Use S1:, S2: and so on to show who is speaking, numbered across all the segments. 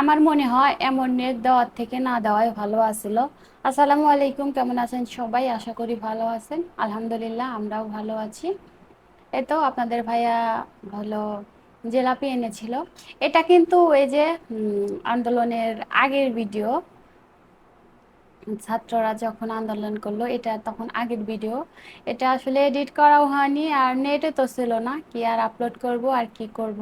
S1: আমার মনে হয় এমন নেট দেওয়ার থেকে না দেওয়াই ভালো আছিল। আসসালামু আলাইকুম, কেমন আছেন সবাই? আশা করি ভালো আছেন। আলহামদুলিল্লাহ, আমরাও ভালো আছি। এই তো আপনাদের ভাইয়া ভালো জেলাপি এনেছিল। এটা কিন্তু এই যে আন্দোলনের আগের ভিডিও। ছাত্ররা যখন আন্দোলন করল, এটা তখন আগের ভিডিও। এটা আসলে এডিট করাও হয়নি আর নেটে তো ছিল না। কি আর আপলোড করব আর কি করব?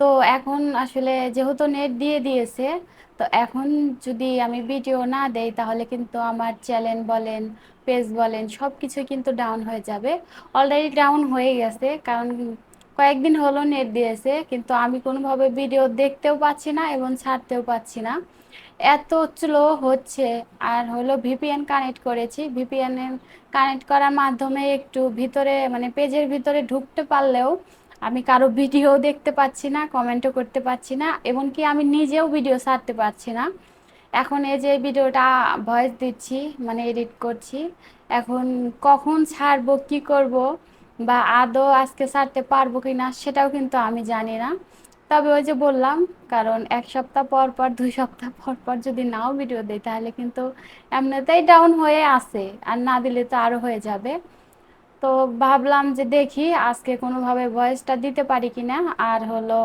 S1: তো এখন আসলে যেহেতু নেট দিয়ে দিয়েছে, তো এখন যদি আমি ভিডিও না দেই, তাহলে কিন্তু আমার চ্যানেল বলেন পেজ বলেন সব কিছু কিন্তু ডাউন হয়ে যাবে। অলরেডি ডাউন হয়ে গেছে, কারণ কয়েকদিন হলো নেট দিয়েছে, কিন্তু আমি কোনোভাবে ভিডিও দেখতেও পাচ্ছি না এবং ছাড়তেও পাচ্ছি না। এত স্লো হচ্ছে, আর হলো ভিপিএন কানেক্ট করেছি। ভিপিএন কানেক্ট করার মাধ্যমে একটু ভিতরে মানে পেজের ভিতরে ঢুকতে পারলেও আমি কারও ভিডিও দেখতে পাচ্ছি না, কমেন্টও করতে পারছি না, এমনকি আমি নিজেও ভিডিও ছাড়তে পারছি না। এখন এই যে ভিডিওটা ভয়েস দিচ্ছি মানে এডিট করছি, এখন কখন ছাড়বো, কি করব, বা আদৌ আজকে ছাড়তে পারব কি না সেটাও কিন্তু আমি জানি না। তবে ওই যে বললাম, কারণ এক সপ্তাহ পর পর, দুই সপ্তাহ পর পর যদি নাও ভিডিও দেয় তাহলে কিন্তু এমনিতেই ডাউন হয়ে আসে আর না দিলে তো আরও হয়ে যাবে। তো ভাবলাম যে দেখি আজকে কোনোভাবে ভয়েসটা দিতে পারি কি না আর হলো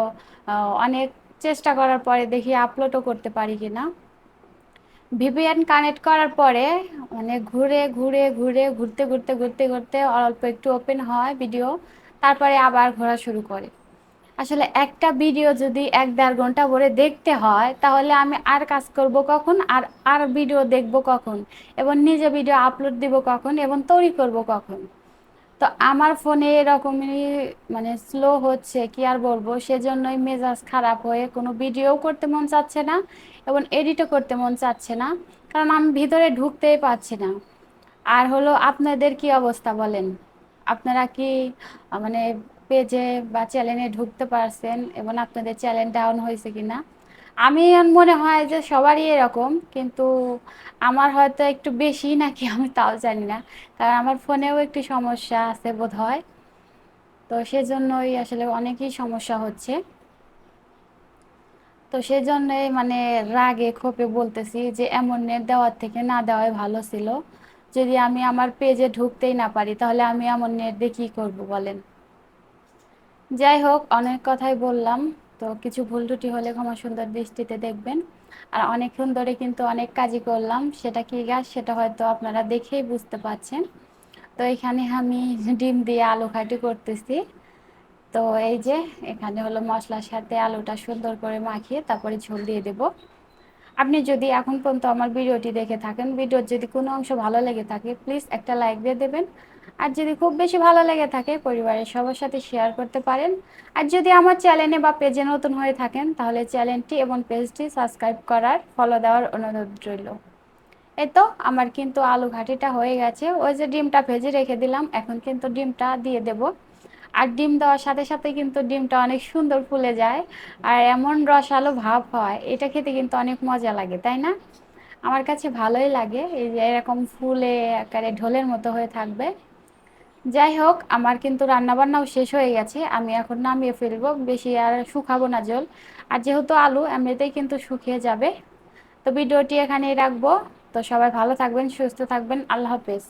S1: অনেক চেষ্টা করার পরে দেখি আপলোডও করতে পারি কি না ভিপিএন কানেক্ট করার পরে মানে ঘুরে ঘুরে ঘুরে, ঘুরতে ঘুরতে ঘুরতে ঘুরতে অল্প একটু ওপেন হয় ভিডিও তারপরে আবার ঘোরা শুরু করে। আসলে একটা ভিডিও যদি এক দেড় ঘণ্টা ভরে দেখতে হয়, তাহলে আমি আর কাজ করব কখন? আর আর ভিডিও দেখব কখন? এবং নিজে ভিডিও আপলোড দিব কখন? এবং তৈরি করব কখন? তো আমার ফোনে এরকমই মানে স্লো হচ্ছে, কি আর বলব? সেজন্যই মেজাজ খারাপ হয়ে কোনো ভিডিও করতে মন চাচ্ছে না এবং এডিটও করতে মন চাচ্ছে না। কারণ আমি ভিতরে ঢুকতেই পারছি না। আর হলো, আপনাদের কি অবস্থা বলেন? আপনারা কি মানে পেজে বা চ্যানেলে ঢুকতে পারছেন এবং আপনাদের চ্যানেল ডাউন হয়েছে কি না আমি মনে হয় যে সবারই এরকম, কিন্তু আমার হয়তো একটু বেশি নাকি আমি তাও জানি না। কারণ আমার ফোনেও একটু সমস্যা আছে বোধ হয় তো সেজন্যই আসলে অনেকই সমস্যা হচ্ছে। তো সেজন্যই মানে রাগে, ক্ষোভে বলতেছি যে এমন নেট দেওয়ার থেকে না দেওয়াই ভালো ছিল। যদি আমি আমার পেজে ঢুকতেই না পারি, তাহলে আমি এমন নেট দিয়ে কী করব বলেন? যাই হোক, অনেক কথাই বললাম। তো কিছু ভুল ত্রুটি হলে ক্ষমা সুন্দর দৃষ্টিতে দেখবেন। আর অনেকক্ষণ ধরে কিন্তু অনেক কাজই করলাম, সেটা কি গাছ সেটা হয়তো আপনারা দেখেই বুঝতে পারছেন। তো এখানে আমি ডিম দিয়ে আলু খাটি করতেছি। তো এই যে, এখানে হলো মশলার সাথে আলুটা সুন্দর করে মাখিয়ে তারপরে ঝোল দিয়ে দেব। আপনি যদি এখন পর্যন্ত আমার ভিডিওটি দেখে থাকেন, ভিডিওর যদি কোনো অংশ ভালো লেগে থাকে প্লিজ একটা লাইক দিয়ে দেবেন। আর যদি খুব বেশি ভালো লেগে থাকে পরিবারের সবার সাথে শেয়ার করতে পারেন। আর যদি আমার চ্যানেলে বা পেজে নতুন হয়ে থাকেন, তাহলে চ্যানেলটি এবং পেজটি সাবস্ক্রাইব করার ফলো দেওয়ার অনুরোধ রইল। এই তো, আমার কিন্তু আলু ঘাটিটা হয়ে গেছে। ওই যে ডিমটা ভেজে রেখে দিলাম, এখন কিন্তু ডিমটা দিয়ে দেব। আর ডিম দেওয়ার সাথে সাথে কিন্তু ডিমটা অনেক সুন্দর ফুলে যায়, আর এমন রসালো ভাব হয়, এটা খেতে কিন্তু অনেক মজা লাগে, তাই না? আমার কাছে ভালোই লাগে, এই যে এরকম ফুলে আকারে ঢোলের মতো হয়ে থাকবে। যাই হোক, আমার কিন্তু রান্নাবান্নাও শেষ হয়ে গেছে। আমি এখন নামিয়ে ফেলব, বেশি আর শুকাবো না জল। আর যেহেতু আলু, এমনিতেই কিন্তু শুকিয়ে যাবে। তো ভিডিওটি এখানেই রাখব। তো সবাই ভালো থাকবেন, সুস্থ থাকবেন। আল্লাহ হাফেজ।